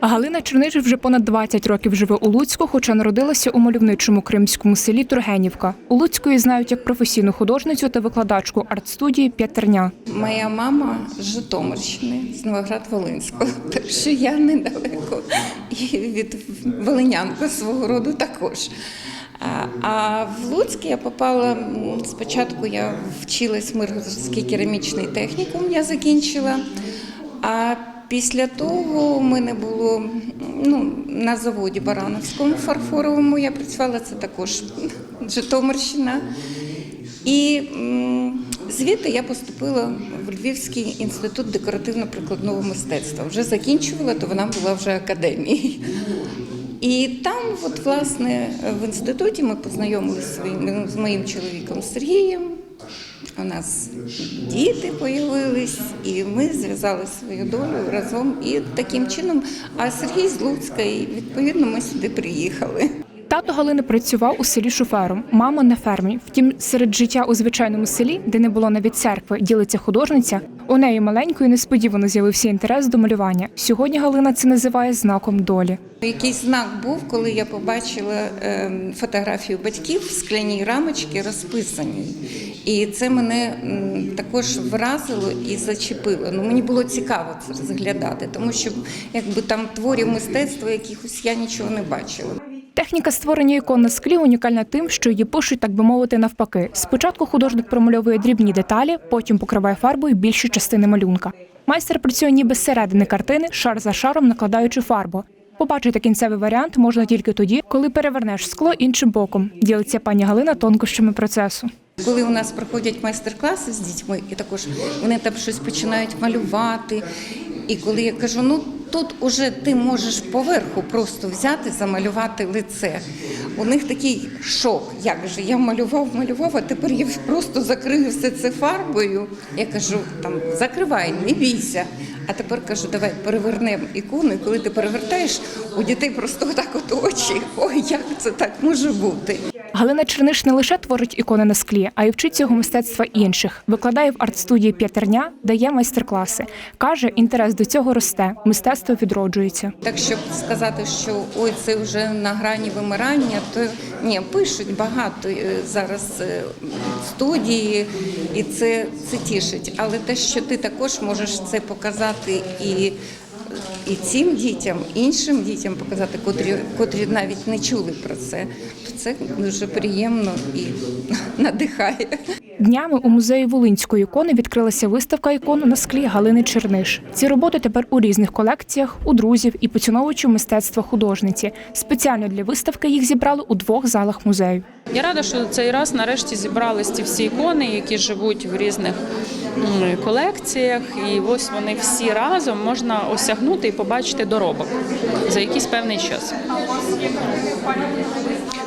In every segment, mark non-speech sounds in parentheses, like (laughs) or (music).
Галина Черниш вже понад 20 років живе у Луцьку, хоча народилася у мальовничому кримському селі Тургенівка. У Луцьку її знають як професійну художницю та викладачку арт-студії П'ятерня. Моя мама з Житомирщини, з Новоград-Волинського, (laughs) так що я недалеко і від Волинянка свого роду також. А- А в Луцьк я попала спочатку. Я вчилась в Миргородський керамічний технікум, я закінчила. А після того мене було ну, на заводі Барановському фарфоровому. Я працювала це також Житомирщина. І звідти я поступила в Львівський інститут декоративно-прикладного мистецтва. Вже закінчувала, то вона була вже академією. І там, от, власне, в інституті ми познайомилися з моїм чоловіком Сергієм. У нас діти появились, і ми зв'язали свою долю разом. І таким чином, а Сергій з Луцька, і відповідно ми сюди приїхали. Тато Галини працював у селі шофером, мама на фермі. Втім, серед життя у звичайному селі, де не було навіть церкви, ділиться художниця. У неї маленькою несподівано з'явився інтерес до малювання. Сьогодні Галина це називає знаком долі. Якийсь знак був, коли я побачила ем, фотографію батьків в скляній рамочці розписані. І це мене також вразило і зачепило. Ну, мені було цікаво це розглядати, тому що якби там творів мистецтва якихось я нічого не бачила. Техніка створення ікон на склі унікальна тим, що її пишуть, так би мовити, навпаки. Спочатку художник промальовує дрібні деталі, потім покриває фарбою більші частини малюнка. Майстер працює ніби з середини картини, шар за шаром накладаючи фарбу. Побачити кінцевий варіант можна тільки тоді, коли перевернеш скло іншим боком. Ділиться пані Галина тонкощами процесу. Коли у нас проходять майстер-класи з дітьми, і також вони там щось починають малювати. І коли я кажу, ну тут уже ти можеш поверху просто взяти, замалювати лице. У них такий шок. Як же я малював, малював, а тепер я просто закрию все це фарбою. Я кажу, там закривай, не бійся. А тепер кажу, давай перевернемо ікону. І коли ти перевертаєш, у дітей просто отак от очі. Ой, як це так може бути? Галина Черниш не лише творить ікони на склі, а й вчить цього мистецтва інших. Викладає в арт-студії П'ятерня, дає майстер-класи. Каже, інтерес до цього росте, мистецтво відроджується. Так щоб сказати, що ой, це вже на грані вимирання, то ні, пишуть багато е, зараз е, студії, і це, це тішить. Але те, що ти також можеш це показати і. І цим дітям, іншим дітям показати, котрі, котрі навіть не чули про це, це дуже приємно і (laughs) надихає. Днями у музеї Волинської ікони відкрилася виставка ікон на склі Галини Черниш. Ці роботи тепер у різних колекціях, у друзів і поціновувачів мистецтва художниці. Спеціально для виставки їх зібрали у двох залах музею. Я рада, що цей раз нарешті зібрались ті всі ікони, які живуть в різних колекціях, і ось вони всі разом можна осягнути і побачити доробок за якийсь певний час.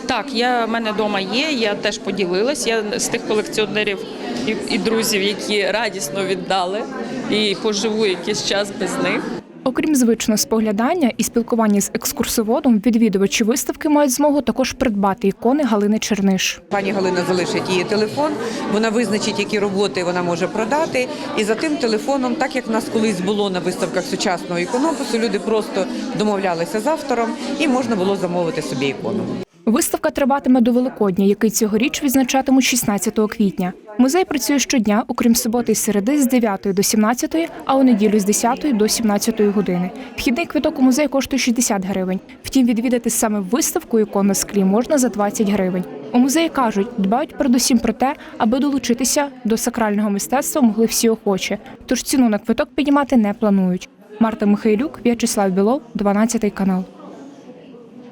Так, я в мене вдома є. Я теж поділилась. Я з тих колекціонерів і, і друзів, які радісно віддали, і поживу якийсь час без них. Окрім звичного споглядання і спілкування з екскурсоводом, відвідувачі виставки мають змогу також придбати ікони Галини Черниш. Пані Галина залишить її телефон, вона визначить, які роботи вона може продати. І за тим телефоном, так як в нас колись було на виставках сучасного іконопису, люди просто домовлялися з автором і можна було замовити собі ікону. Виставка триватиме до Великодня, який цьогоріч відзначатимуть 16 квітня. Музей працює щодня, окрім суботи і середи, з 9 до 17, а у неділю з 10 до 17 години. Вхідний квиток у музей коштує 60 гривень. Втім, відвідати саме виставку ікон на склі можна за 20 гривень. У музеї кажуть, дбають передусім про те, аби долучитися до сакрального мистецтва могли всі охочі. Тож ціну на квиток піднімати не планують. Марта Михайлюк, В'ячеслав Білов, 12 канал.